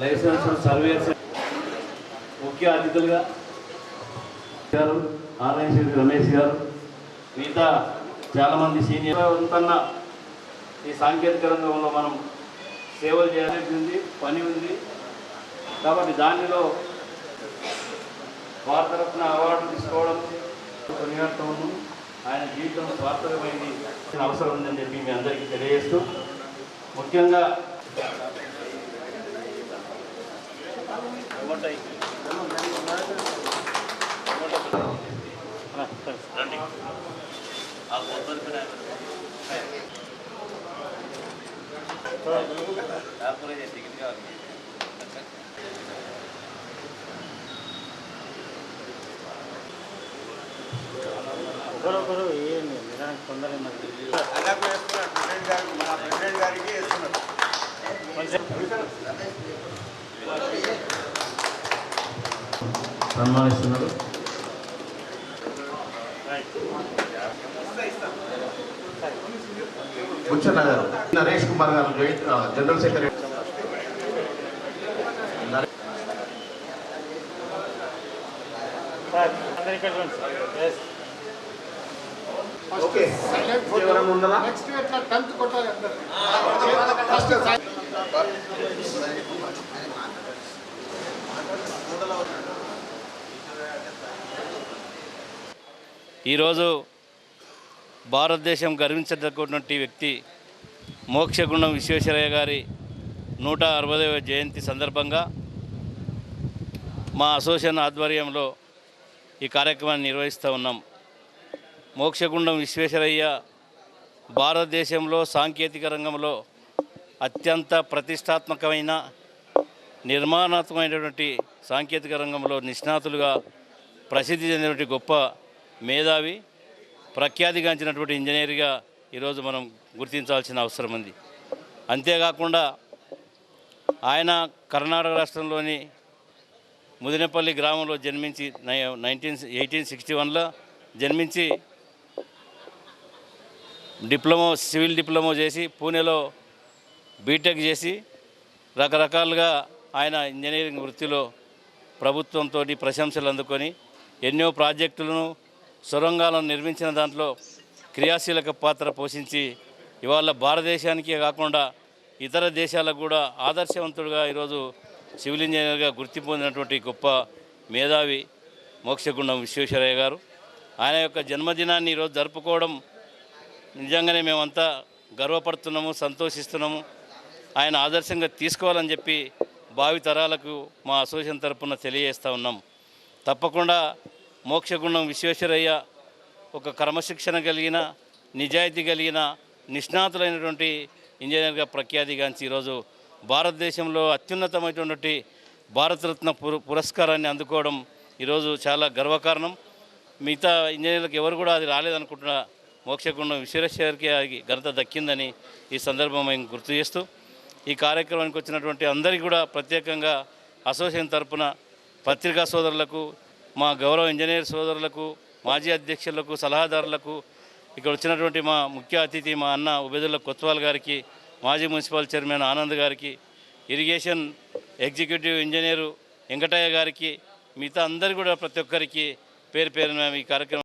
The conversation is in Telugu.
లైసెన్స్ సర్వేస్ ముఖ్య అతిథులుగా గారు ఆర్ఎన్సీ రమేష్ గారు మిగతా చాలామంది సీనియర్ ఉంటున్న ఈ సాంకేతిక రంగంలో మనం సేవలు చేయాల్సి ఉంది పని ఉంది. కాబట్టి దానిలో భారతరత్న అవార్డు తీసుకోవడం కొనియాడటం ఆయన జీవితం స్వార్థకమైంది అవసరం ఉందని చెప్పి మీ అందరికీ తెలియజేస్తూ ముఖ్యంగా ఒకరొకరు ఏంటి నిజానికి తొందర మరి. సన్మానిస్తున్నారు. బుచ్చన్న గారు నరేష్ కుమార్ గారు జనరల్ సెక్రటరీ. సార్ అందరు ఇక్కడ చూడండి సార్ ఎస్ ఓకే. ఎవరైనా ఉన్నారా నెక్స్ట్ ఎట్లా? టెన్త్ కొట్టాలి అందరు. ఫస్ట్ ఈరోజు భారతదేశం గర్వించదగ్గటువంటి వ్యక్తి మోక్షగుండం విశ్వేశ్వరయ్య గారి నూట అరవదవ జయంతి సందర్భంగా మా అసోసియేషన్ ఆధ్వర్యంలో ఈ కార్యక్రమాన్ని నిర్వహిస్తూ ఉన్నాం. మోక్షగుండం విశ్వేశ్వరయ్య భారతదేశంలో సాంకేతిక రంగంలో అత్యంత ప్రతిష్టాత్మకమైన నిర్మాణాత్మకమైనటువంటి సాంకేతిక రంగంలో నిష్ణాతులుగా ప్రసిద్ధి చెందినటువంటి గొప్ప మేధావి ప్రఖ్యాతిగాంచినటువంటి ఇంజనీర్గా ఈరోజు మనం గుర్తించాల్సిన అవసరం ఉంది. అంతేకాకుండా ఆయన కర్ణాటక రాష్ట్రంలోని ముదినేపల్లి గ్రామంలో జన్మించి నైన్టీన్ ఎయిటీన్ సిక్స్టీ వన్లో జన్మించి డిప్లొమా సివిల్ డిప్లొమా చేసి పూణేలో బీటెక్ చేసి రకరకాలుగా ఆయన ఇంజనీరింగ్ వృత్తిలో ప్రభుత్వంతో ప్రశంసలు అందుకొని ఎన్నో ప్రాజెక్టులను సొరంగాలను నిర్మించిన దాంట్లో క్రియాశీలక పాత్ర పోషించి ఇవాళ భారతదేశానికే కాకుండా ఇతర దేశాలకు కూడా ఆదర్శవంతుడుగా ఈరోజు సివిల్ ఇంజనీర్గా గుర్తింపు పొందినటువంటి గొప్ప మేధావి మోక్షగుండం విశ్వేశ్వరయ్య గారు. ఆయన యొక్క జన్మదినాన్ని ఈరోజు జరుపుకోవడం నిజంగానే మేమంతా గర్వపడుతున్నాము సంతోషిస్తున్నాము. ఆయన ఆదర్శంగా తీసుకోవాలని చెప్పి భావి తరాలకు మా అసోసియేషన్ తరపున తెలియజేస్తూ ఉన్నాం. తప్పకుండా మోక్షగుండం విశ్వేశ్వరయ్య ఒక క్రమశిక్షణ కలిగిన నిజాయితీ కలిగిన నిష్ణాతులైనటువంటి ఇంజనీర్గా ప్రఖ్యాతిగాంచి ఈరోజు భారతదేశంలో అత్యున్నతమైనటువంటి భారతరత్న పుర పురస్కారాన్ని అందుకోవడం ఈరోజు చాలా గర్వకారణం. మిగతా ఇంజనీర్లకు ఎవరు కూడా అది రాలేదనుకుంటున్నా మోక్షగుండం విశ్వేశ్వరికి అది ఘనత దక్కిందని ఈ సందర్భం మేము గుర్తు చేస్తూ ఈ కార్యక్రమానికి వచ్చినటువంటి అందరికీ కూడా ప్రత్యేకంగా అసోసియేషన్ తరపున పత్రికా సోదరులకు మా గౌరవ ఇంజనీర్ సోదరులకు మాజీ అధ్యక్షులకు సలహాదారులకు ఇక్కడ వచ్చినటువంటి మా ముఖ్య అతిథి మా అన్న ఉబేదుల్లా కొత్వాల్ గారికి మాజీ మున్సిపల్ చైర్మన్ ఆనంద్ గారికి ఇరిగేషన్ ఎగ్జిక్యూటివ్ ఇంజనీరు వెంకటయ్య గారికి మిగతా అందరు కూడా ప్రతి ఒక్కరికి పేరు పేరున ఈ కార్యక్రమం